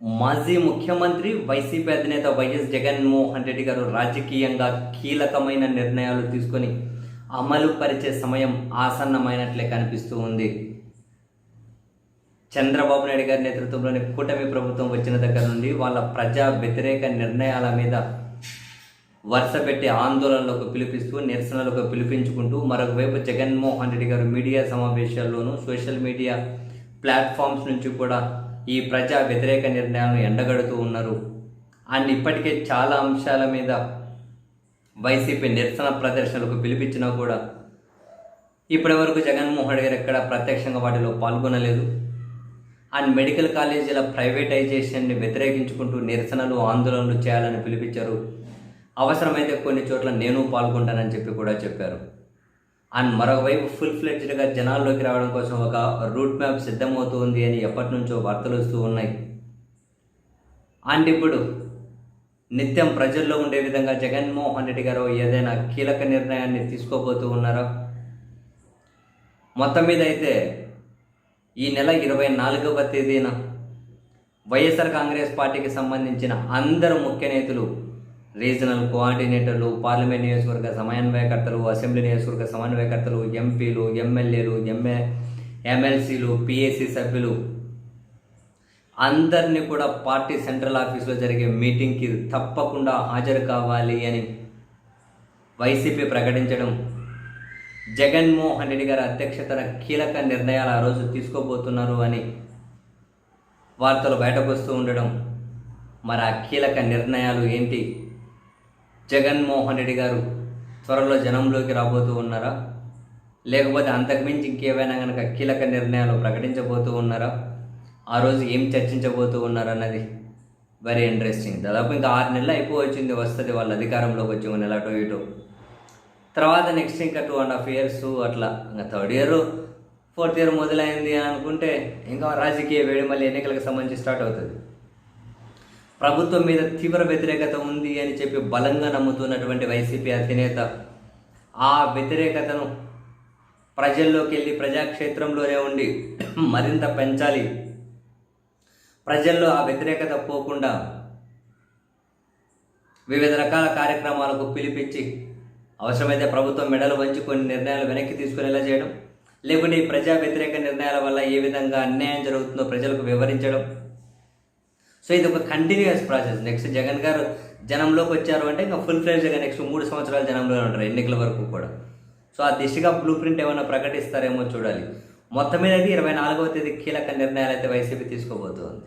మాజీ ముఖ్యమంత్రి వైసీపీ అధినేత వైఎస్ జగన్మోహన్ రెడ్డి గారు రాజకీయంగా కీలకమైన నిర్ణయాలు తీసుకొని అమలు పరిచే సమయం ఆసన్నమైనట్లే కనిపిస్తూ ఉంది. చంద్రబాబు నాయుడు గారి నేతృత్వంలోని కూటమి ప్రభుత్వం వచ్చిన దగ్గర నుండి వాళ్ళ ప్రజా వ్యతిరేక నిర్ణయాల మీద వరుస పెట్టి ఆందోళనలకు పిలిపిస్తూ నిరసనలకు పిలిపించుకుంటూ మరొకవైపు జగన్మోహన్ రెడ్డి గారు మీడియా సమావేశాల్లోనూ సోషల్ మీడియా ప్లాట్ఫామ్స్ నుంచి కూడా ఈ ప్రజా వ్యతిరేక నిర్ణయాలను ఎండగడుతూ ఉన్నారు. అండ్ ఇప్పటికే చాలా అంశాల మీద వైసీపీ నిరసన ప్రదర్శనలకు పిలిపించినా కూడా ఇప్పటివరకు జగన్మోహన్ గారు ఎక్కడ ప్రత్యక్షంగా వాటిలో పాల్గొనలేదు. అండ్ మెడికల్ కాలేజీల ప్రైవేటైజేషన్ని వ్యతిరేకించుకుంటూ నిరసనలు ఆందోళనలు చేయాలని పిలిపించారు. అవసరమైతే కొన్ని చోట్ల నేను పాల్గొంటానని చెప్పి కూడా చెప్పారు. అండ్ మరొకవైపు ఫుల్ ఫ్లెడ్జ్డ్గా జనాల్లోకి రావడం కోసం ఒక రూట్ మ్యాప్ సిద్ధమవుతుంది అని ఎప్పటి నుంచో వార్తలు వస్తూ ఉన్నాయి. అండ్ ఇప్పుడు నిత్యం ప్రజల్లో ఉండే విధంగా జగన్మోహన్ రెడ్డి గారు ఏదైనా కీలక నిర్ణయాన్ని తీసుకోబోతూ ఉన్నారా? మొత్తం మీద అయితే ఈ నెల ఇరవై నాలుగవ తేదీన వైఎస్ఆర్ కాంగ్రెస్ పార్టీకి సంబంధించిన అందరు ముఖ్య నేతలు రీజనల్ కోఆర్డినేటర్లు పార్లమెంట్ నియోజకవర్గ సమన్వయకర్తలు అసెంబ్లీ నియోజకవర్గ సమన్వయకర్తలు ఎంపీలు ఎమ్మెల్యేలు ఎంఏ ఎమ్మెల్సీలు పిఎస్సి సభ్యులు. అందరినీ కూడా పార్టీ సెంట్రల్ ఆఫీస్లో జరిగే మీటింగ్కి తప్పకుండా హాజరు కావాలి అని వైసీపీ ప్రకటించడం. జగన్మోహన్ రెడ్డి గారి అధ్యక్షతన కీలక నిర్ణయాలు ఆ రోజు తీసుకోబోతున్నారు అని వార్తలు బయటకు వస్తూ ఉండడం. మరి ఆ కీలక నిర్ణయాలు ఏంటి? జగన్మోహన్ రెడ్డి గారు త్వరలో జనంలోకి రాబోతూ ఉన్నారా? లేకపోతే అంతకుమించి ఇంకేమైనా కనుక కీలక నిర్ణయాలు ప్రకటించబోతూ ఉన్నారా? ఆ రోజు ఏం చర్చించబోతూ ఉన్నారా అన్నది వెరీ ఇంట్రెస్టింగ్ దాదాపు ఇంకా ఆరు నెలలు అయిపోవచ్చింది వస్తుంది వాళ్ళ అధికారంలోకి వచ్చి నెల అటు ఇటు. తర్వాత నెక్స్ట్ ఇంకా టూ అండ్ హాఫ్ ఇయర్స్ అట్లా. ఇంకా థర్డ్ ఇయర్ ఫోర్త్ ఇయర్ మొదలైంది అని అనుకుంటే ఇంకా రాజకీయ వేడి మళ్ళీ ఎన్నికలకు సంబంధించి స్టార్ట్ అవుతుంది. ప్రభుత్వం మీద తీవ్ర వ్యతిరేకత ఉంది అని చెప్పి బలంగా నమ్ముతున్నటువంటి వైసీపీ అధినేత ఆ వ్యతిరేకతను ప్రజల్లోకి వెళ్ళి ప్రజాక్షేత్రంలోనే ఉండి మరింత పెంచాలి. ప్రజల్లో ఆ వ్యతిరేకత పోకుండా వివిధ రకాల కార్యక్రమాలకు పిలిపించి అవసరమైతే ప్రభుత్వం మెడలు వంచి కొన్ని నిర్ణయాలు వెనక్కి తీసుకునేలా చేయడం లేకుంటే ఈ ప్రజా వ్యతిరేక నిర్ణయాల వల్ల ఏ విధంగా అన్యాయం జరుగుతుందో ప్రజలకు వివరించడం సో ఇది ఒక కంటిన్యూస్ ప్రాసెస్ నెక్స్ట్ జగన్ గారు జనంలోకి వచ్చారు అంటే ఇంకా ఫుల్ ఫ్లెజ్గా నెక్స్ట్ మూడు సంవత్సరాలు జనంలో ఉంటారు ఎన్నికల వరకు కూడా. సో ఆ దిశగా బ్లూ ప్రింట్ ఏమైనా ప్రకటిస్తారేమో చూడాలి. మొత్తం మీద అయితే ఇరవై నాలుగవ తేదీ కీలక నిర్ణయాలు అయితే వైసీపీ తీసుకోబోతోంది.